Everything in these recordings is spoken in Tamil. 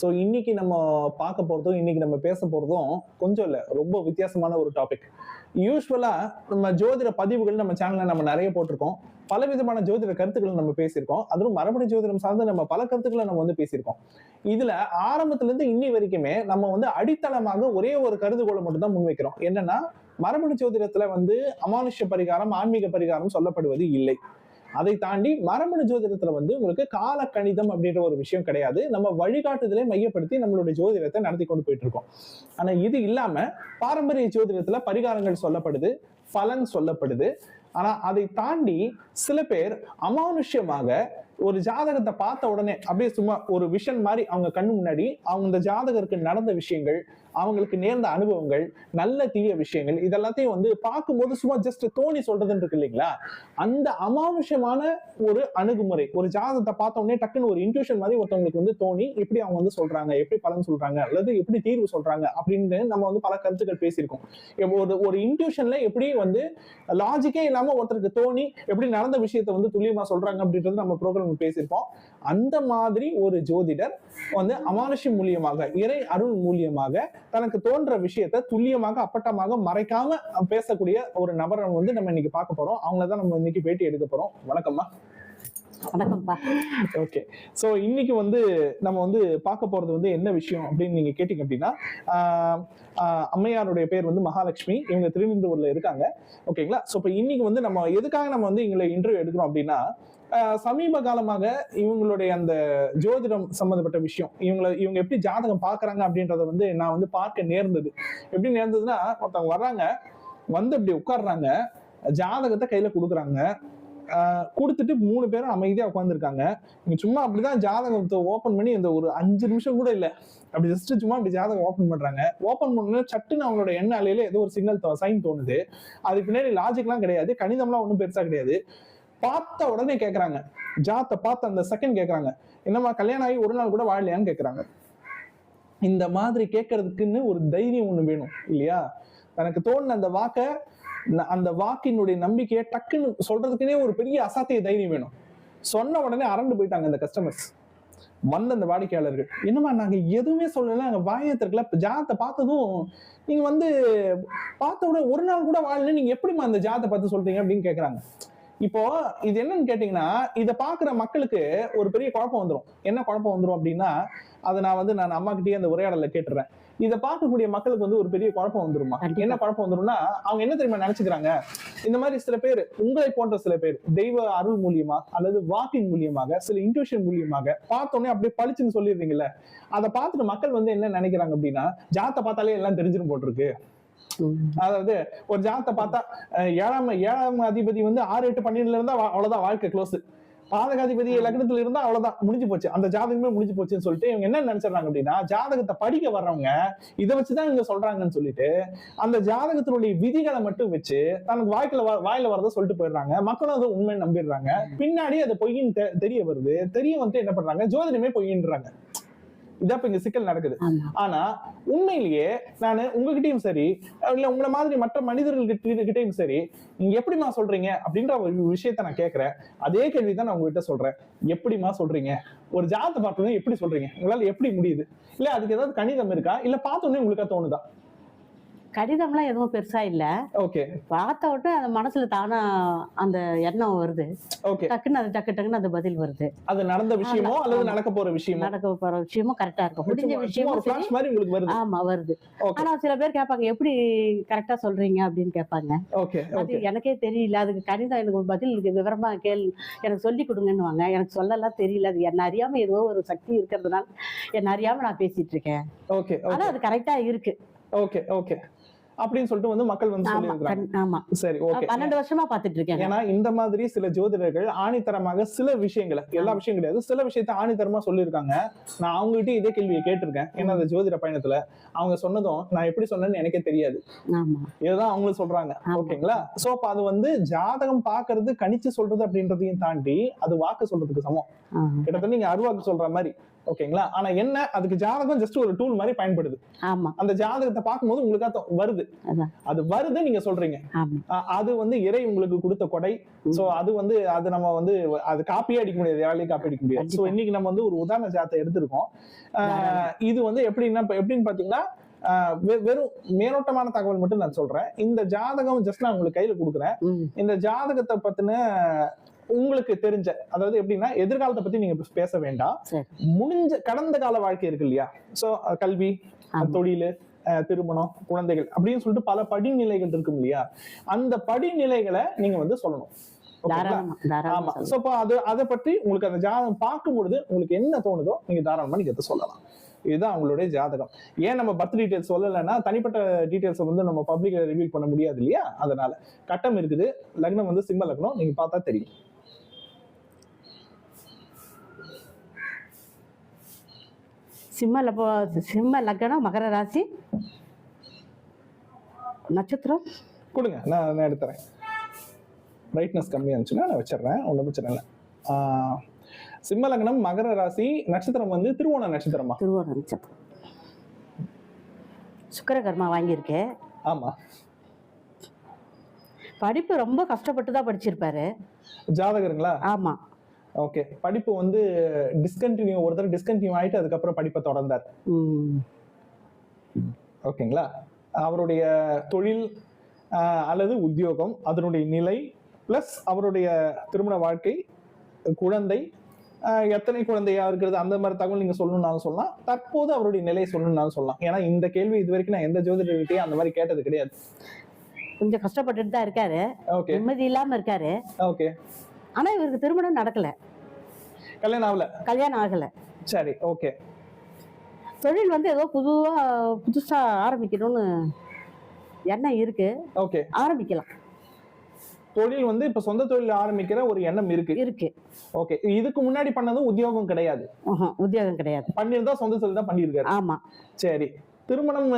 ஸோ இன்னைக்கு நம்ம பார்க்க போறதும் இன்னைக்கு நம்ம பேச போறதும் கொஞ்சம் இல்ல ரொம்ப வித்தியாசமான ஒரு டாபிக் யூஸ்வலா நம்ம ஜோதிட பதிவுகள் நம்ம சேனலில் நம்ம நிறைய போட்டிருக்கோம். பல விதமான ஜோதிட கருத்துக்களை நம்ம பேசியிருக்கோம். அதுவும் மரபணு ஜோதிடம் சார்ந்து நம்ம பல கருத்துக்களை நம்ம வந்து பேசியிருக்கோம். இதுல ஆரம்பத்துல இருந்து இன்னி வரைக்குமே நம்ம வந்து அடித்தளமாக ஒரே ஒரு கருதுகோளை மட்டும்தான் முன்வைக்கிறோம். என்னன்னா மரபணு ஜோதிடத்துல வந்து அமானுஷ்ய பரிகாரம் ஆன்மீக பரிகாரம் சொல்லப்படுவது இல்லை. அதை தாண்டி மரபணு ஜோதிடத்துல வந்து உங்களுக்கு கால கணிதம் அப்படின்ற ஒரு விஷயம் கிடையாது. நம்ம வழிகாட்டுதலை மையப்படுத்தி நம்மளுடைய ஜோதிடத்தை நடத்தி கொண்டு போயிட்டு இருக்கோம். ஆனா இது இல்லாம பாரம்பரிய ஜோதிடத்துல பரிகாரங்கள் சொல்லப்படுது பலன் சொல்லப்படுது. ஆனா அதை தாண்டி சில பேர் அமானுஷ்யமாக ஒரு ஜாதகத்தை பார்த்த உடனே அப்படியே சும்மா ஒரு விஷன் மாதிரி அவங்க கண்ணு முன்னாடி அவங்க இந்த ஜாதகருக்கு நடந்த விஷயங்கள் அவங்களுக்கு நேர்ந்த அனுபவங்கள் நல்ல தீய விஷயங்கள் இதெல்லாத்தையும் வந்து பார்க்கும்போது சும்மா ஜஸ்ட் தோணி சொல்றதுன்னு இருக்கு இல்லைங்களா? அந்த அமானுஷ்யமான ஒரு அணுகுமுறை ஒரு ஜாதகத்தை பார்த்த உடனே டக்குன்னு ஒரு இன்ட்யூஷன் மாதிரி ஒருத்தவங்களுக்கு வந்து தோணி எப்படி அவங்க வந்து சொல்றாங்க எப்படி பலன் சொல்றாங்க அல்லது எப்படி தீர்வு சொல்றாங்க அப்படின்னு நம்ம வந்து பல கருத்துக்கள் பேசியிருக்கோம். ஒரு ஒரு இன்ட்யூஷன்ல எப்படி வந்து லாஜிக்கே இல்லாம ஒருத்தருக்கு தோணி எப்படி நடந்த விஷயத்த வந்து துல்லியமா சொல்றாங்க அப்படின்றது நம்ம ப்ரோக்ராம் பேசியிருப்போம். அந்த மாதிரி ஒரு ஜோதிடர் வந்து அமானுஷி மூலியமாக இறை அருள் மூலியமாக தனக்கு தோன்ற விஷயத்த துல்லியமாக அப்பட்டமாக மறைக்காம பேசக்கூடிய ஒரு நபரை வந்து நம்ம இன்னைக்கு பார்க்க போறோம். அவங்கள தான் நம்ம இன்னைக்கு பேட்டி எடுக்க போறோம். வணக்கம்மா. வணக்கம்ப்பா. ஓகே. ஸோ இன்னைக்கு வந்து நம்ம வந்து பார்க்க போறது வந்து என்ன விஷயம் அப்படின்னு நீங்க கேட்டீங்க அப்படின்னா அம்மையாருடைய பேர் வந்து மகாலட்சுமி. இவங்க திருவனந்தபுரம்ல இருக்காங்க. ஓகேங்களா? ஸோ இப்போ இன்னைக்கு வந்து நம்ம எதுக்காக நம்ம வந்து இங்களை இன்டர்வியூ எடுக்கிறோம் அப்படின்னா சமீப காலமாக இவங்களுடைய அந்த ஜோதிடம் சம்பந்தப்பட்ட விஷயம் இவங்களை இவங்க எப்படி ஜாதகம் பார்க்கறாங்க அப்படின்றத வந்து நான் வந்து பார்க்க நேர்ந்தது. எப்படி நேர்ந்ததுன்னா ஒருத்தவங்க வர்றாங்க வந்து அப்படி உட்கார்றாங்க ஜாதகத்தை கையில கொடுக்குறாங்க. கொடுத்துட்டு மூணு பேரும் அமைதியா உட்காந்துருக்காங்க நீங்க சும்மா அப்படிதான் ஜாதகத்தை ஓபன் பண்ணி இந்த ஒரு அஞ்சு நிமிஷம் கூட இல்ல. அப்படி ஜஸ்ட் சும்மா அப்படி ஜாதகம் ஓபன் பண்றாங்க. ஓபன் பண்ண சட்டுன்னு அவங்களோட எண்ண அலையில ஏதோ ஒரு சிக்னல் சைன் தோணுது. அது பின்னாடி லாஜிக்லாம் கிடையாது. கணிதம்லாம் ஒன்றும் பெருசா கிடையாது. பார்த்த உடனே கேக்குறாங்க. ஜாத்தை பார்த்த அந்த செகண்ட் கேக்குறாங்க. என்னம்மா கல்யாணம் ஆகி ஒரு நாள் கூட வாழலையான்னு கேக்குறாங்க. இந்த மாதிரி கேட்கறதுக்குன்னு ஒரு தைரியம் ஒண்ணு வேணும் இல்லையா? தனக்கு தோணுன அந்த வாக்கை அந்த வாக்கினுடைய நம்பிக்கையை டக்குன்னு சொல்றதுக்குன்னே ஒரு பெரிய அசாத்திய தைரியம் வேணும். சொன்ன உடனே அரண்டு போயிட்டாங்க அந்த கஸ்டமர்ஸ் வந்த அந்த வாடிக்கையாளர்கள். என்னமா நாங்க எதுவுமே சொல்லல. நாங்க வாயத்திற்குல ஜாதத்தை பார்த்ததும் நீங்க வந்து பார்த்த உடனே ஒரு நாள் கூட வாழல. நீங்க எப்படிம்மா அந்த ஜாதத்தை பார்த்து சொல்றீங்க அப்படின்னு கேக்குறாங்க. இப்போ இது என்னன்னு கேட்டீங்கன்னா இதை பாக்குற மக்களுக்கு ஒரு பெரிய குழப்பம் வந்துடும் என்ன குழப்பம் வந்துடும் அப்படின்னா அதை நான் வந்து நான் அம்மா கிட்டயே அந்த உரையாடல கேட்டுறேன். இதை பார்க்கக்கூடிய மக்களுக்கு வந்து ஒரு பெரிய குழப்பம் வந்துருமா. என்ன குழப்பம் வந்துரும்னா அவங்க என்ன தெரியுமா நினைச்சுக்கிறாங்க? இந்த மாதிரி சில பேர் உங்களை போன்ற சில பேர் தெய்வ அருள் மூலியமா அல்லது வாக்கின் மூலியமாக சில இன்ட்யூஷன் மூலியமாக பார்த்தோன்னே அப்படியே பளிச்சுன்னு சொல்லிடுறீங்கல்ல. அதை பார்த்துட்டு மக்கள் வந்து என்ன நினைக்கிறாங்க அப்படின்னா ஜாத்தை பார்த்தாலே எல்லாம் தெரிஞ்சிரும் போட்டிருக்கு. அதாவது ஒரு ஜாதத்தை பார்த்தா ஏழாம் ஏழாம் அதிபதி வந்து ஆறு எட்டு பன்னெண்டுல இருந்தா அவ்வளவுதான் வாழ்க்கை க்ளோஸ் பாதகாதிபதி லக்னத்துல இருந்தா அவ்வளவுதான் முடிஞ்சு போச்சு. அந்த ஜாதகமே முடிஞ்சு போச்சுன்னு சொல்லிட்டு இவங்க என்ன நினைச்சிடறாங்க அப்படின்னா ஜாதகத்தை படிக்க வர்றவங்க இதை வச்சுதான் இவங்க சொல்றாங்கன்னு சொல்லிட்டு அந்த ஜாதகத்தினுடைய விதிகளை மட்டும் வச்சு தனக்கு வாய்க்குல வாயில வரதை சொல்லிட்டு போயிடுறாங்க. மக்களும் அதை உண்மை நம்பிடுறாங்க. பின்னாடி அது பொய்ன்னு தெரிய வருது. தெரிய வந்து என்ன பண்றாங்க? ஜோதிடமே பொய்ன்றாங்க இதான் இப்ப இங்க சிக்கல் நடக்குது. ஆனா உண்மையிலேயே நான் உங்ககிட்டயும் சரி இல்ல உங்களை மாதிரி மற்ற மனிதர்கள் கிட்டயும் சரி நீங்க எப்படிமா சொல்றீங்க அப்படின்ற ஒரு விஷயத்த நான் கேட்கிறேன் அதே கேள்வி தான் நான் உங்ககிட்ட சொல்றேன். எப்படிமா சொல்றீங்க? ஒரு ஜாதத்தை பார்த்தோன்னே எப்படி சொல்றீங்க? உங்களால எப்படி முடியுது? இல்ல அதுக்கு ஏதாவது கணிதம் இருக்கா? இல்ல பார்த்தோன்னே உங்களுக்கா தோணுதா? கடிதம்லாம் எதுவும் பெருசா இல்ல. ஓகே. பார்த்த உடனே அந்த மனசுல தானா அந்த எண்ணம் வருது. ஓகே. டக்குன்னு அது டக்கு டக்குன்னு அந்த பதில் வருது. அது நடந்த விஷயமோ. அல்லது நடக்க போற விஷயமோ? நடக்க போற விஷயமும் கரெக்டா இருக்கும். முடிஞ்ச விஷயமும் மாதிரி உங்களுக்கு வருது. ஆமா வருது. ஆனா சில பேர் கேட்பாங்க எப்படி கரெக்டா சொல்றீங்க? அப்படின்னு கேட்பாங்க. ஓகே அது எனக்கே தெரியல. அதுக்கு கணிதம் எனக்கு பதில் விவரமா கேள். எனக்கு சொல்லி கொடுங்கன்னுவாங்க. எனக்கு சொல்லலாம் தெரியல. அது என்ன அறியாம ஏதோ ஒரு சக்தி இருக்கிறதுனால என்ன அறியாம நான் பேசிட்டு இருக்கேன். ஓகே ஆனா அது கரெக்டா இருக்கு. Okay okay. அப்படின்னு சொல்லிட்டு வந்து மக்கள் வந்து சொல்லியிருக்காங்க சரி ஓகே. பன்னெண்டு வருஷமா பாத்துட்டு இருக்கேன் ஏன்னா இந்த மாதிரி சில ஜோதிடர்கள் ஆணித்தரமாக சில விஷயங்களை எல்லா விஷயம் கிடையாது சில விஷயத்த ஆணித்தரமா சொல்லியிருக்காங்க. நான் அவங்ககிட்ட இதே கேள்வியை கேட்டிருக்கேன். ஏன்னா அந்த ஜோதிட பயணத்துல அவங்க சொன்னதும் நான் எப்படி சொன்னேன்னு எனக்கே தெரியாது. இதுதான் அவங்களும் சொல்றாங்க. ஓகேங்களா? சோ அப்ப அது வந்து ஜாதகம் பாக்குறது கணிச்சு சொல்றது அப்படின்றதையும் தாண்டி அது வாக்கு சொல்றதுக்கு சமம். கிட்டத்தட்ட நீங்க அருவாக்கு சொல்ற மாதிரி. ஓகேங்களா? ஆனா என்ன? அதுக்கு ஜாதகம் ஜஸ்ட் ஒரு டூல் மாதிரி பயன்படுது. ஆமா. அந்த ஜாதகத்தை பார்க்கும்போது உங்களுக்கு வருது. அது வருது நீங்க சொல்றீங்க. அது வந்து இறை உங்களுக்கு கொடுத்த கொடை. சோ அது வந்து அது நம்ம வந்து அது காப்பியே அடிக்க முடியாது. யாராலையும் காப்பி அடிக்க முடியாது. சோ. இன்னைக்கு நம்ம வந்து ஒரு உதாரண ஜாதத்தை எடுத்திருக்கோம். இது வந்து எப்படின்னா எப்படின்னு பாத்தீங்கன்னா வெறும் மேலோட்டமான தகவல் மட்டும் நான் சொல்றேன். இந்த ஜாதகம் ஜஸ்ட் நான் உங்களுக்கு கையில கொடுக்குறேன். இந்த ஜாதகத்தை பத்தின உங்களுக்கு தெரிஞ்ச அதாவது எப்படின்னா எதிர்காலத்தை பத்தி நீங்க பேச வேண்டாம். முடிஞ்ச கடந்த கால வாழ்க்கை இருக்கு இல்லையா? சோ கல்வி. தொழில் திருமணம் குழந்தைகள் அப்படின்னு சொல்லிட்டு பல படிநிலைகள் இருக்கும் இல்லையா? அந்த படிநிலைகளை நீங்க வந்து சொல்லணும். ஆமா. சோ அது அதை பற்றி உங்களுக்கு அந்த ஜாதகம் பார்க்கும் பொழுது உங்களுக்கு என்ன தோணுதோ நீங்க தாராளமா நீங்க சொல்லலாம். இதுதான் அவங்களுடைய ஜாதகம். ஏன் நம்ம பர்த் டீடைல்ஸ் சொல்லலைன்னா தனிப்பட்ட டீடைல்ஸை வந்து நம்ம பப்ளிக்ல ரிவீல் பண்ண முடியாது இல்லையா? அதனால. கட்டம் இருக்குது லக்னம் வந்து சிம்ம லக்னம் நீங்க பார்த்தா தெரியும். சிம்ம லப சிம்ம லக்னம் மகர ராசி. நட்சத்திரம்? கொடுங்க நான் நான் எடுத்துறேன். பிரைட்னஸ் கம்மியா இருந்துச்சுன்னா நான் வச்சிடுறேன் ஒன்றும் பிரச்சனை இல்லை. சிம்ம லக்னம் மகர ராசி நட்சத்திரம் வந்து திருவோண நட்சத்திரமா? திருவோண நட்சத்திரம். சுக்கரகர்மா வாங்கியிருக்கேன் ஆமா. படிப்பு ரொம்ப கஷ்டப்பட்டு தான் படிச்சிருப்பாரு. ஜாதகருங்களா? ஆமா. ஓகே படிப்பு வந்து டிஸ்கண்டினியூ ஒருத்தர் டிஸ்கண்டினியூ ஆயிட்டு அதுக்கப்புறம் படிப்பை தொடர்ந்தார். ஓகேங்களா அவருடைய தொழில் அல்லது உத்தியோகம் அதனுடைய நிலை ப்ளஸ் அவருடைய திருமண வாழ்க்கை குழந்தை எத்தனை குழந்தையா இருக்கிறது அந்த மாதிரி தகவல் நீங்க சொல்லணும்னாலும் சொல்லலாம். தற்போது அவருடைய நிலையை சொல்லணும்னாலும் சொல்லலாம். ஏன்னா இந்த கேள்வி இது வரைக்கும் நான் எந்த ஜோதிடர்கிட்டயும் அந்த மாதிரி கேட்டது கிடையாது. கொஞ்சம் கஷ்டப்பட்டுட்டு தான் இருக்காரு. நிம்மதி இல்லாம இருக்காரு. ஓகே ஆனா இவருக்கு திருமணம் நடக்கல. கல்யாணம் ஆகல? கல்யாணம் ஆகல. சரி ஓகே. தொழில் வந்து ஏதோ புதுவா புதுசா ஆரம்பிக்கணும்னு எண்ணம் இருக்கு. ஓகே. ஆரம்பிக்கலாம். தொழில் வந்து இப்ப சொந்த தொழில் ஆரம்பிக்கிற ஒரு எண்ணம் இருக்கு. இருக்கு. ஓகே. இதுக்கு முன்னாடி பண்ணதும் உத்தியோகம் கிடையாது. உத்தியோகம் கிடையாது. பண்ணியிருந்தா சொந்த தொழில் தான் பண்ணியிருக்காரு. ஆமா. சரி. திருமணம்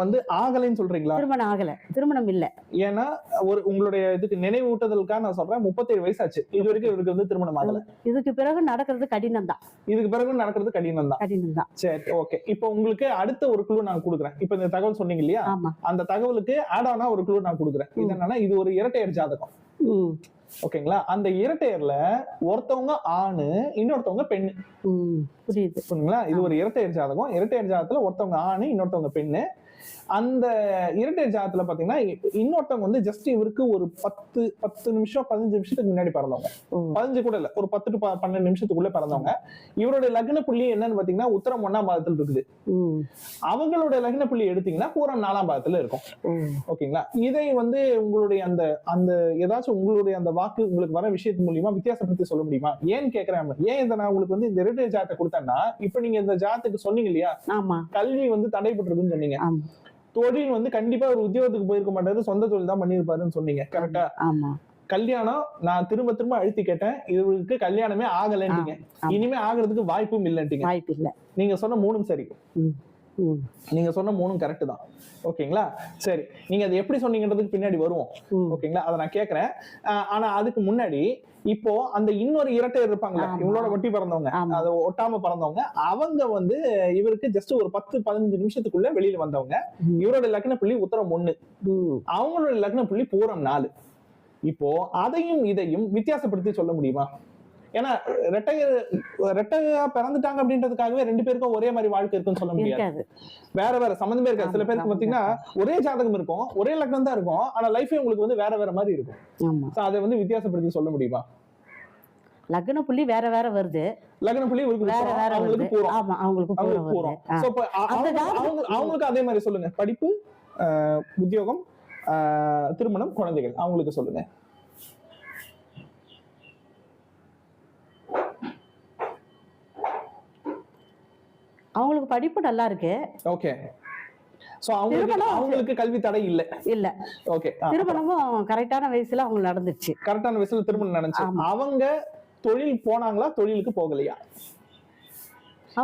வந்து ஆகலைன்னு சொல்றீங்களா? திருமணம் ஆகல. திருமணம் இல்ல. ஏன்னா ஒரு உங்களுடைய இதுக்கு நினைவூட்டுதலுக்காக நான் சொல்றேன் முப்பத்தேழு வயசாச்சு. இது வரைக்கும் இவருக்கு வந்து திருமணம் ஆகல. இதுக்கு பிறகு நடக்கிறது கடினம் தான் இதுக்கு பிறகு நடக்கிறது கடினம் தான் கடினம் தான் சரி ஓகே. இப்போ உங்களுக்கு அடுத்த ஒரு குழு நான் கொடுக்குறேன். இப்போ இந்த தகவல் சொன்னீங்க இல்லையா? அந்த தகவலுக்கு ஆட் ஆனா ஒரு குழு நான் கொடுக்குறேன். என்னன்னா இது ஒரு இரட்டையர் ஜாதகம். ஓகேங்களா? அந்த இரட்டையர்ல ஒருத்தவங்க ஆணு இன்னொருத்தவங்க பெண்ணு. புரியுது. புரியுங்களா இது ஒரு இரட்டையர் ஜாதகம். இரட்டையர் ஜாதகத்துல ஒருத்தவங்க ஆணு இன்னொருத்தவங்க பெண்ணு. அந்த இரட்டையர் ஜாதகத்துல பாத்தீங்கன்னா இன்னொருத்தவங்க வந்து ஜஸ்ட் இவருக்கு ஒரு பத்து பத்து நிமிஷம் பதினஞ்சு நிமிஷத்துக்கு முன்னாடி பிறந்தவங்க. பதினஞ்சு கூட இல்ல ஒரு பத்து டு பன்னெண்டு நிமிஷத்துக்குள்ள பிறந்தவங்க. இவருடைய லக்ன புள்ளி என்னன்னு பாத்தீங்கன்னா உத்தரம் ஒண்ணாம் பாதத்துல இருக்குது. ம் அவங்களோட லக்ன புள்ளி எடுத்தீங்கன்னா பூரம் நாலாம் பாதத்துல இருக்கும். ஓகேங்களா? இதை வந்து உங்களுடைய அந்த அந்த ஏதாச்சும் உங்களுடைய அந்த வாக்கு உங்களுக்கு வர விஷயத்து மூலியமா வித்தியாசப்படுத்தி சொல்ல முடியுமா? ஏன் கேக்குறேன் ஏன் இதை நான் உங்களுக்கு வந்து இந்த இரட்டை ஜாத்தை கொடுத்தேன்னா இப்ப நீங்க இந்த ஜாத்துக்கு சொன்னீங்க இல்லையா? ஆமா. கல்வி வந்து தடைபட்டிருக்குன்னு சொன்னீங்க. தொழில் வந்து கண்டிப்பா ஒரு உத்தியோகத்துக்கு போயிருக்க மாட்டாரு. சொந்த தொழில் தான் பண்ணியிருப்பாருன்னு சொன்னீங்க. கரெக்டா ஆமா. கல்யாணம் நான் திரும்ப திரும்ப அழுத்தி கேட்டேன். இவருக்கு கல்யாணமே ஆகலைன்றீங்க ஆமா. இனிமே ஆகுறதுக்கு வாய்ப்பும் இல்லைன்றீங்க வாய்ப்பு இல்ல நீங்க சொன்ன மூணும் சரி. நீங்க சொன்ன மூணும் கரெக்ட் தான். ஓகேங்களா? சரி. நீங்க அதை எப்படி சொன்னீங்கன்றதுக்கு பின்னாடி வருவோம். ஓகேங்களா? அதை நான் கேக்குறேன் ஆனா அதுக்கு முன்னாடி இப்போ அந்த இன்னொரு இரட்டையர் இருப்பாங்களே ஆமா. இவங்களோட ஒட்டி பிறந்தவங்க அதை ஒட்டாம பிறந்தவங்க அவங்க வந்து இவருக்கு ஜஸ்ட் ஒரு பத்து பதினஞ்சு நிமிஷத்துக்குள்ள வெளியில வந்தவங்க. இவரோட லக்ன புள்ளி உத்தரம் ஒண்ணு. அவங்களோட லக்ன புள்ளி பூரம் நாலு. இப்போ அதையும் இதையும் வித்தியாசப்படுத்தி சொல்ல முடியுமா? ஏன்னா ரெட்டையர் ரெட்டையா பிறந்துட்டாங்க அப்படின்றதுக்காகவே ரெண்டு பேருக்கும் ஒரே மாதிரி வாழ்க்கை இருக்குன்னு சொல்ல முடியாது. வேற வேற சம்மந்தமே இருக்காது. சில பேருக்கு. பாத்தீங்கன்னா ஒரே ஜாதகம் இருக்கும் ஒரே லக்னம் தான் இருக்கும் ஆனா லைஃபே உங்களுக்கு வந்து வேற வேற மாதிரி இருக்கும். அதை வந்து வித்தியாசப்படுத்தி சொல்ல முடியுமா? லக்ன புள்ளி வேற வேற வருது. லக்ன புள்ளி வேற வேற வருது. ஆமா அவங்களுக்கு பூரம் அவங்களுக்கு அதே மாதிரி சொல்லுங்க. படிப்பு உத்தியோகம் ஆஹ், திருமணம் குழந்தைகள். அவங்களுக்கு சொல்லுங்க. அவங்களுக்கு படிப்பு நல்லா இருக்கு. ஓகே. சோ அவங்களுக்கு அவங்களுக்கு கல்வி தடை இல்ல. இல்ல. ஓகே. திருமணமும் கரெக்டான வயசுல அவங்க நடந்துச்சு. கரெக்டான வயசுல திருமணம் நடந்துச்சு. அவங்க தொழில் போனாங்களா தொழிலுக்கு போகலையா?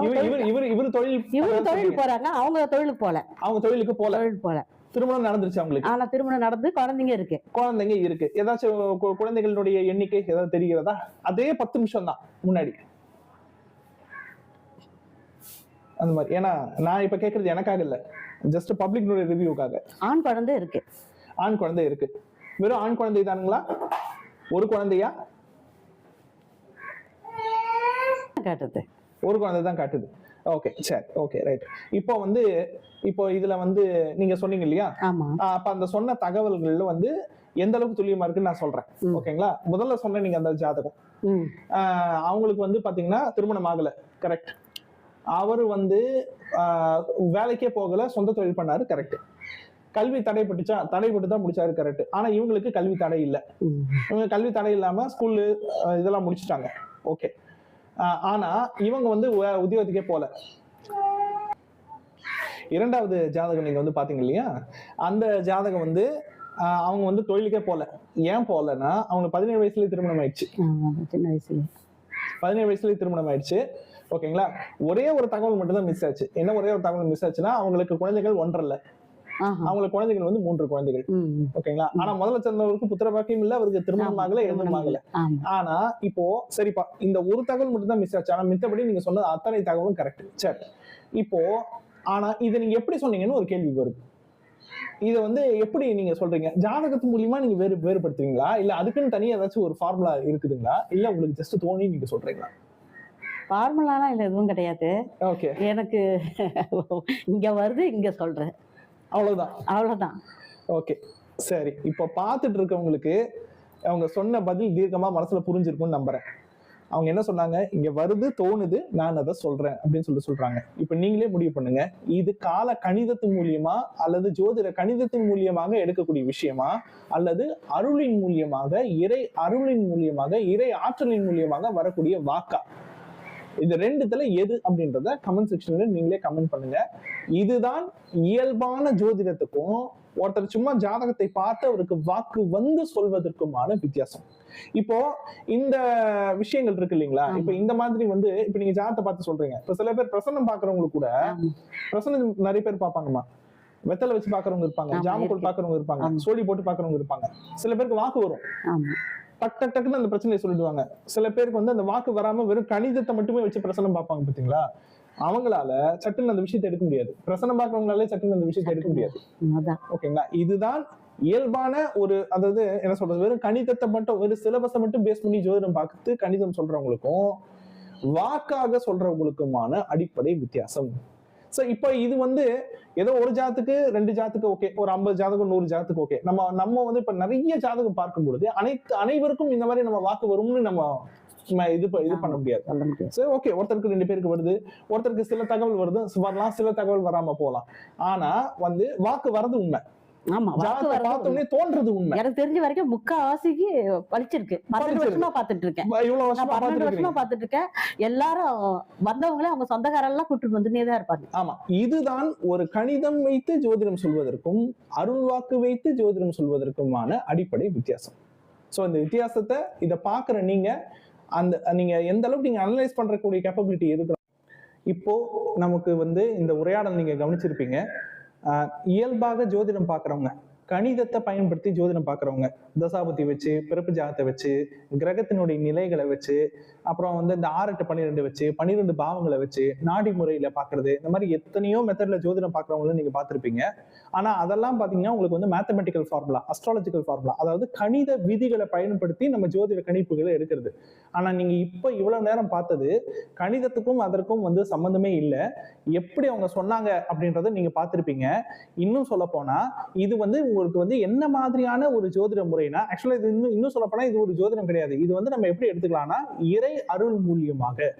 இவர் இவர் இவர் இவர் தொழில் பண்ணான்னு தொழில். போறாங்க அவங்க தொழிலுக்கு போல. அவங்க தொழிலுக்கு போல. தொழில் போல. திருமணம் நடந்துருச்சு அவங்களுக்கு? ஆனா திருமணம் நடந்து குழந்தைங்க இருக்கு. குழந்தைங்க இருக்கு. ஏதாச்சும் குழந்தைகளுடைய எண்ணிக்கை ஏதாவது தெரிகிறதா? அதே பத்து நிமிஷம் தான் முன்னாடி. அந்த மாதிரி. ஏன்னா நான் இப்ப கேக்குறது எனக்காக இல்ல. ஜஸ்ட் பப்ளிக்னுடைய ரிவ்யூக்காக ஆண் குழந்தை இருக்கு. ஆண் குழந்தை இருக்கு. வெறும் ஆண் குழந்தை தானுங்களா? ஒரு குழந்தையா? காட்டுது. ஒரு குழந்தை தான் காட்டுது. ஓகே சரி. ஓகே ரைட் இப்போ வந்து இப்போ இதுல வந்து நீங்க சொன்னீங்க இல்லையா? அப்ப அந்த சொன்ன தகவல்கள்ல வந்து எந்த அளவுக்கு துல்லியமா இருக்குன்னு நான் சொல்றேன். ஓகேங்களா முதல்ல சொன்ன நீங்க அந்த ஜாதகம். அவங்களுக்கு வந்து பாத்தீங்கன்னா திருமணம் ஆகல. கரெக்ட் அவர் வந்து வேலைக்கே போகல சொந்த தொழில் பண்ணாரு கரெக்ட் கல்வி தடைப்பட்டுச்சா தடைப்பட்டு தான் முடிச்சாரு கரெக்ட் ஆனா இவங்களுக்கு கல்வி தடை இல்ல. இவங்க கல்வி தடை இல்லாம ஸ்கூல்லு இதெல்லாம் முடிச்சிட்டாங்க. ஓகே ஆனா இவங்க வந்து உத்தியோகத்துக்கே போல. இரண்டாவது ஜாதகம் நீங்க வந்து பாத்தீங்க இல்லையா? அந்த ஜாதகம் வந்து அவங்க வந்து தொழிலுக்கே போல. ஏன் போலன்னா அவங்க பதினேழு வயசுலயே திருமணம் ஆயிடுச்சு. பதினேழு வயசுலயே திருமணம் ஆயிடுச்சு. ஓகேங்களா? ஒரே ஒரு தகவல் மட்டும் தான் மிஸ் ஆச்சு. என்ன ஒரே ஒரு தகவல் மிஸ் ஆச்சுன்னா அவங்களுக்கு குழந்தைகள் ஒன்றல்ல அவங்களுக்கு குழந்தைகள் வந்து மூன்று குழந்தைகள். ஓகேங்களா? ஆனா முதல்ல சேர்ந்தவருக்கு புத்திர பாக்கியம் இல்ல அவருக்கு திருமணம் ஆகல எதுவும் ஆகல. ஆனா இப்போ சரிப்பா இந்த ஒரு தகவல் மட்டும் தான் மிஸ் ஆச்சு. ஆனா மித்தபடி நீங்க சொன்னது அத்தனை தகவலும் கரெக்ட் சரி. இப்போ ஆனா இதை நீங்க எப்படி சொன்னீங்கன்னு ஒரு கேள்வி வருது. இதை வந்து எப்படி நீங்க சொல்றீங்க? ஜாதகத்து மூலியமா நீங்க வேறு வேறுபடுத்துவீங்களா? இல்ல அதுக்குன்னு தனியா ஏதாச்சும் ஒரு ஃபார்முலா இருக்குதுங்களா? இல்ல உங்களுக்கு ஜஸ்ட் தோணி நீங்க சொல்றீங்களா? ஃபார்முலாலாம் இல்லை எதுவும் கிடையாது. ஓகே எனக்கு இங்க வருது இங்க சொல்றேன் அவ்வளவுதான். அவ்வளவுதான். ஓகே சரி. இப்போ பார்த்துட்டு இருக்கவங்களுக்கு அவங்க சொன்ன பதில் தீர்க்கமா மனசுல புரிஞ்சிருக்கும்னு நம்புறேன். அவங்க என்ன சொன்னாங்க? இங்க வருது தோணுது நான் அதை சொல்றேன் அப்படின்னு சொல்லி சொல்றாங்க. இப்ப நீங்களே முடிவு பண்ணுங்க. இது கால கணிதத்தின் மூலியமா அல்லது ஜோதிட கணிதத்தின் மூலியமாக எடுக்கக்கூடிய விஷயமா? அல்லது அருளின் மூலியமாக இறை அருளின் மூலியமாக இறை ஆற்றலின் மூலியமாக வரக்கூடிய வாக்கா? இது ரெண்டுத்துல எது அப்படின்றத கமெண்ட் செக்ஷன்ல நீங்களே கமெண்ட் பண்ணுங்க இதுதான் இயல்பான ஜோதிடத்துக்கும் ஒருத்தர் சும்மா ஜாதகத்தை பார்த்து அவருக்கு வாக்கு வந்து சொல்வதற்குமான வித்தியாசம் இப்போ இந்த விஷயங்கள் இருக்கு இல்லைங்களா. இப்ப இந்த மாதிரி வந்து இப்ப நீங்க ஜாதகத்தை பார்த்து சொல்றீங்க இப்ப சில பேர் பிரசன்னம் பாக்குறவங்களுக்கு கூட ஆமா. பிரசன்னம் நிறைய பேர் பார்ப்பாங்கம்மா வெத்தலை வச்சு பாக்குறவங்க இருப்பாங்க ஜாமக்கோல். பாக்குறவங்க இருப்பாங்க. சோழி போட்டு பாக்குறவங்க இருப்பாங்க சில பேருக்கு வாக்கு வரும் ஆமா டக் டக் டக்குன்னு அந்த பிரச்சனையை சொல்லிடுவாங்க. சில பேருக்கு வந்து அந்த வாக்கு வராம வெறும் கணிதத்தை மட்டுமே வச்சு பிரசனம் பார்ப்பாங்க பாத்தீங்களா? அவங்களால சட்டுன்னு அந்த விஷயத்தை எடுக்க முடியாது. பிரசனம் பார்க்கறவங்களாலே சட்டுன்னு அந்த விஷயத்தை எடுக்க முடியாது. ஓகேங்களா? இதுதான் இயல்பான ஒரு அதாவது என்ன சொல்றது வெறும் கணிதத்தை மட்டும் ஒரு சிலபஸை மட்டும் பேஸ் பண்ணி ஜோதிடம் பார்த்து கணிதம் சொல்றவங்களுக்கும் வாக்காக சொல்றவங்களுக்குமான அடிப்படை வித்தியாசம். சோ இப்போ இது வந்து ஏதோ ஒரு ஜாத்துக்கு ரெண்டு ஜாத்துக்கு ஓகே ஒரு ஐம்பது ஜாதகம் நூறு ஜாத்துக்கு ஓகே நம்ம நம்ம வந்து இப்ப நிறைய ஜாதகம் பார்க்கும் பொழுது அனைத்து அனைவருக்கும் இந்த மாதிரி நம்ம வாக்கு வரும்னு நம்ம இது இது பண்ண முடியாது. சரி ஓகே ஒருத்தருக்கு ரெண்டு பேருக்கு வருது ஒருத்தருக்கு சில தகவல் வருது வரலாம் சில தகவல் வராம போகலாம். ஆனா வந்து வாக்கு வர்றது உண்மை. ஆமா தோன்றது உண்மை. எனக்கு தெரிஞ்ச வரைக்கும் முக்காவாசிக்கு பழிச்சிருக்கு. பன்னெண்டு. வருஷமா பாத்துட்டு இருக்கேன் பன்னெண்டு வருஷமா பாத்துட்டு இருக்கேன் எல்லாரும் வந்தவங்களே அவங்க சொந்தக்காரெல்லாம் கூட்டிட்டு வந்துனே தான் இருப்பாங்க. ஆமா இதுதான் ஒரு கணிதம் வைத்து ஜோதிடம் சொல்வதற்கும் அருள் வாக்கு வைத்து ஜோதிடம் சொல்வதற்குமான அடிப்படை வித்தியாசம். சோ இந்த வித்தியாசத்தை இதை பாக்குற நீங்க அந்த நீங்க எந்த அளவுக்கு நீங்க அனலைஸ் பண்றக்கூடிய கேப்பபிலிட்டி இருக்கு இப்போ நமக்கு வந்து இந்த உரையாடல் நீங்க கவனிச்சிருப்பீங்க. இயல்பாக ஜோதிடம் பாக்குறவங்க கணிதத்தை பயன்படுத்தி ஜோதிடம் பார்க்குறவங்க தசாபுத்தி வச்சு பிறப்பு ஜாதத்தை வச்சு கிரகத்தினுடைய நிலைகளை வச்சு அப்புறம் வந்து இந்த ஆறு எட்டு பன்னிரெண்டு வச்சு பன்னிரெண்டு பாவங்களை வச்சு நாடி முறையில் பார்க்குறது இந்த மாதிரி எத்தனையோ மெத்தடில் ஜோதிடம் பார்க்குறவங்களும் நீங்கள் பார்த்துருப்பீங்க ஆனால் அதெல்லாம் பார்த்தீங்கன்னா உங்களுக்கு வந்து மேத்தமெட்டிக்கல் ஃபார்முலா அஸ்ட்ராலஜிக்கல் ஃபார்முலா அதாவது கணித விதிகளை பயன்படுத்தி நம்ம ஜோதிட கணிப்புகளை எடுக்கிறது. ஆனால் நீங்கள் இப்போ இவ்வளோ நேரம் பார்த்தது கணிதத்துக்கும் அதற்கும் வந்து சம்மந்தமே இல்லை. எப்படி அவங்க சொன்னாங்க அப்படின்றத நீங்கள் பார்த்துருப்பீங்க இன்னும் சொல்ல இது வந்து உங்களுக்கு வந்து என்ன மாதிரியான ஒரு ஜோதிட முறைனா ஆக்சுவலா இது இன்னும் இன்னும் சொல்லப்போனால் இது ஒரு ஜோதிடம் கிடையாது. இது வந்து நம்ம எப்படி எடுத்துக்கலாம்னா இறை அருள் மூலியமாக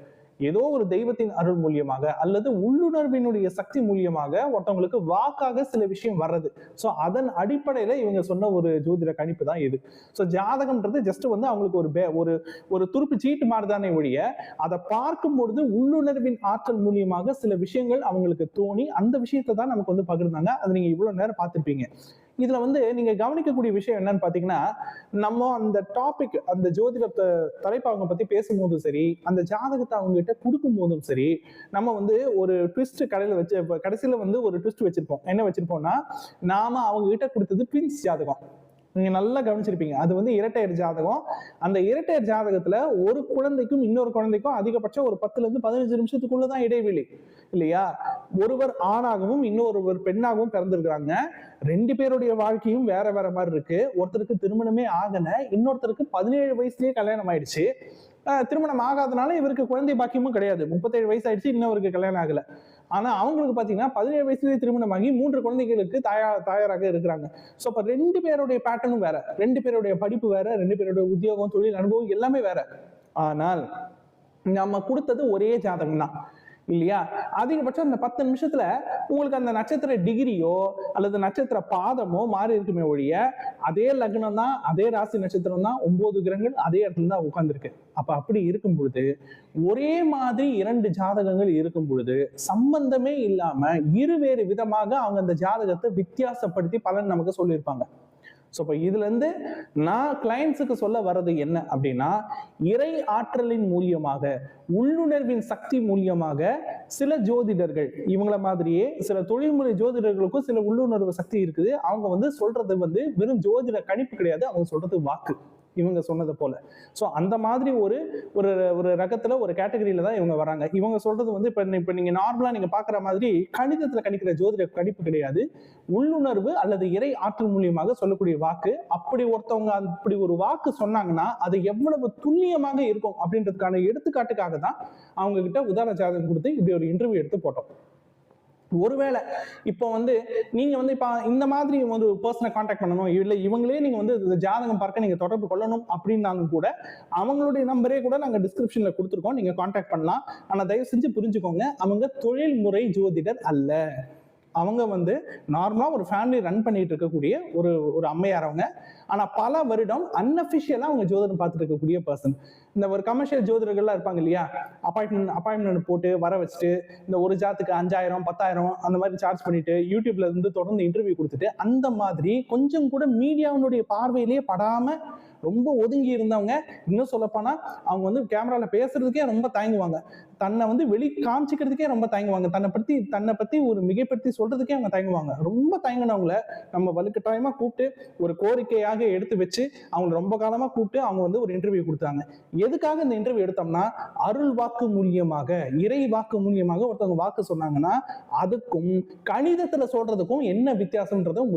ஏதோ ஒரு தெய்வத்தின் அருள் மூலியமாக அல்லது உள்ளுணர்வினுடைய சக்தி மூலியமாக ஒருத்தவங்களுக்கு வாக்காக சில விஷயம் வர்றது. ஸோ அதன் அடிப்படையில இவங்க சொன்ன ஒரு ஜோதிட கணிப்பு தான் இது. ஸோ ஜாதகம்ன்றது ஜஸ்ட் வந்து அவங்களுக்கு ஒரு பே- ஒரு ஒரு துருப்பு சீட்டு மாதிரிதானே ஒழிய அதை பார்க்கும் பொழுது உள்ளுணர்வின் ஆற்றல் மூலியமாக சில விஷயங்கள் அவங்களுக்கு தோணி அந்த விஷயத்தை தான் நமக்கு வந்து பகிர்ந்தாங்க. அதை நீங்க இவ்வளவு நேரம் பார்த்துருப்பீங்க. இதுல வந்து நீங்க கவனிக்கக்கூடிய விஷயம் என்னன்னு பாத்தீங்கன்னா நம்ம அந்த டாபிக் அந்த ஜோதிட தலைப்பு அவங்க பத்தி பேசும்போதும் சரி அந்த ஜாதகத்தை அவங்க கிட்ட கொடுக்கும் போதும் சரி நம்ம வந்து ஒரு ட்விஸ்ட் கடையில வச்சு கடைசியில வந்து ஒரு ட்விஸ்ட் வச்சிருப்போம். என்ன வச்சிருப்போம்னா நாம அவங்க கிட்ட கொடுத்தது பிரின்ஸ் ஜாதகம். நீங்க நல்லா கவனிச்சிருப்பீங்க. அது வந்து இரட்டையர் ஜாதகம். அந்த இரட்டையர் ஜாதகத்துல ஒரு குழந்தைக்கும் இன்னொரு குழந்தைக்கும் அதிகபட்சம் ஒரு பத்துல இருந்து பதினஞ்சு நிமிஷத்துக்குள்ளதான் இடைவெளி. இல்லையா? ஒருவர் ஆணாகவும் இன்னொருவர் பெண்ணாகவும் பிறந்திருக்கிறாங்க. ரெண்டு பேருடைய வாழ்க்கையும் வேற வேற மாதிரி இருக்கு. ஒருத்தருக்கு திருமணமே ஆகல. இன்னொருத்தருக்கு பதினேழு வயசுலயே கல்யாணம் ஆயிடுச்சு. திருமணம் ஆகாதனால இவருக்கு குழந்தை பாக்கியமும் கிடையாது. முப்பத்தேழு வயசு ஆயிடுச்சு அவருக்கு கல்யாணம் ஆகல. ஆனா அவங்களுக்கு பாத்தீங்கன்னா பதினேழு வயசுலேயே திருமணமாகி மூன்று குழந்தைகளுக்கு தாயா தாயாராக இருக்கிறாங்க. ஸோ அப்ப ரெண்டு பேருடைய பேட்டர்னும் வேற. ரெண்டு பேருடைய படிப்பு வேற ரெண்டு பேருடைய உத்தியோகம் தொழில் அனுபவம் எல்லாமே வேற. ஆனால் நம்ம கொடுத்தது ஒரே ஜாதகம் தான் இல்லையா? அதிகபட்சம் அந்த பத்து நிமிஷத்துல உங்களுக்கு அந்த நட்சத்திர டிகிரியோ அல்லது நட்சத்திர பாதமோ மாறி இருக்குமே ஒழிய அதே லக்னம் தான் அதே ராசி நட்சத்திரம் தான் ஒன்பது கிரகங்கள் அதே இடத்துல தான் உட்கார்ந்துருக்கு. அப்ப அப்படி இருக்கும் பொழுது ஒரே மாதிரி இரண்டு ஜாதகங்கள் இருக்கும் பொழுது சம்பந்தமே இல்லாம இருவேறு விதமாக அவங்க அந்த ஜாதகத்தை வித்தியாசப்படுத்தி பலன் நமக்கு சொல்லியிருப்பாங்க. ஸோ இப்போ இதுல இருந்து நான் கிளைண்ட்ஸுக்கு சொல்ல வர்றது என்ன அப்படின்னா இறை ஆற்றலின் மூலியமாக உள்ளுணர்வின் சக்தி மூலியமாக சில ஜோதிடர்கள் இவங்கள மாதிரியே சில தொழில்முறை ஜோதிடர்களுக்கும் சில உள்ளுணர்வு சக்தி இருக்குது. அவங்க வந்து சொல்றது வந்து வெறும் ஜோதிட கணிப்பு கிடையாது. அவங்க சொல்றது வாக்கு. இவங்க சொன்னது போல. ஸோ அந்த மாதிரி ஒரு ஒரு ஒரு ரகத்துல ஒரு கேட்டகரியில தான் இவங்க வராங்க. இவங்க சொல்றது வந்து இப்போ இப்போ நீங்க நார்மலா நீங்க பாக்குற மாதிரி கணிதத்துல கணிக்கிற ஜோதிட கணிப்பு கிடையாது. உள்ளுணர்வு அல்லது இறை ஆற்றல் மூலியமாக சொல்லக்கூடிய வாக்கு அப்படி ஒருத்தவங்க அப்படி ஒரு வாக்கு சொன்னாங்கன்னா அது எவ்வளவு துல்லியமாக இருக்கும் அப்படின்றதுக்கான எடுத்துக்காட்டுக்காக தான் அவங்க கிட்ட உதாரண ஜாதகம் கொடுத்து இப்படி ஒரு இன்டர்வியூ எடுத்து போட்டோம். ஒருவேளை இப்போ வந்து நீங்க வந்து இப்ப இந்த மாதிரி ஒரு பர்சனை காண்டாக்ட் பண்ணணும். இல்லை இவங்களே நீங்க வந்து இந்த ஜாதகம் பார்க்க நீங்க தொடர்பு கொள்ளணும் அப்படின்னாலும் கூட அவங்களுடைய நம்பரே கூட நாங்க டிஸ்கிரிப்ஷன்ல கொடுத்துருக்கோம். நீங்க காண்டாக்ட் பண்ணலாம். ஆனா தயவு செஞ்சு புரிஞ்சுக்கோங்க. அவங்க தொழில்முறை ஜோதிடர் அல்ல. அவங்க வந்து நார்மலாக ஒரு ஃபேமிலி ரன் பண்ணிட்டு இருக்கக்கூடிய ஒரு ஒரு அம்மையார் அவங்க. ஆனால் பல வருடம் அன்அஃபிஷியலாக அவங்க ஜோதிடம் பார்த்துட்டு இருக்கக்கூடிய பர்சன் இந்த ஒரு கமர்ஷியல் ஜோதிடர்கள்லாம் இருப்பாங்க இல்லையா? அப்பாயின்மெண்ட் அப்பாயின்மெண்ட் போட்டு வர வச்சுட்டு இந்த ஒரு ஜாத்துக்கு அஞ்சாயிரம் பத்தாயிரம் அந்த மாதிரி சார்ஜ் பண்ணிட்டு யூடியூப்ல இருந்து தொடர்ந்து இன்டர்வியூ கொடுத்துட்டு அந்த மாதிரி கொஞ்சம் கூட மீடியாவினுடைய பார்வையிலேயே படாமல் ரொம்ப ஒதுங்கி இருந்தவங்க இன்னும் சொல்லப்போனா அவங்க வந்து கேமரால பேசுறதுக்கே ரொம்ப தயங்குவாங்க. தன்னை வந்து வெளி காமிச்சிக்கிறதுக்கே ரொம்ப தயங்குவாங்க. தன்னை பத்தி தன்னை பத்தி ஒரு மிகைப்படுத்தி சொல்றதுக்கே அவங்க தயங்குவாங்க. ரொம்ப தயங்கினவங்கள நம்ம வலுக்கட்டாயமா கூப்பிட்டு ஒரு கோரிக்கையாக எடுத்து வச்சு அவங்க ரொம்ப காலமா கூப்பிட்டு அவங்க வந்து ஒரு இன்டர்வியூ கொடுத்தாங்க. எதுக்காக இந்த இன்டர்வியூ எடுத்தோம்னா அருள் வாக்கு மூலியமாக இறை வாக்கு மூலியமாக ஒருத்தவங்க வாக்கு சொன்னாங்கன்னா அதுக்கும் கணிதத்துல சொல்றதுக்கும் என்ன வித்தியாசம்ன்றதை உங்களுக்கு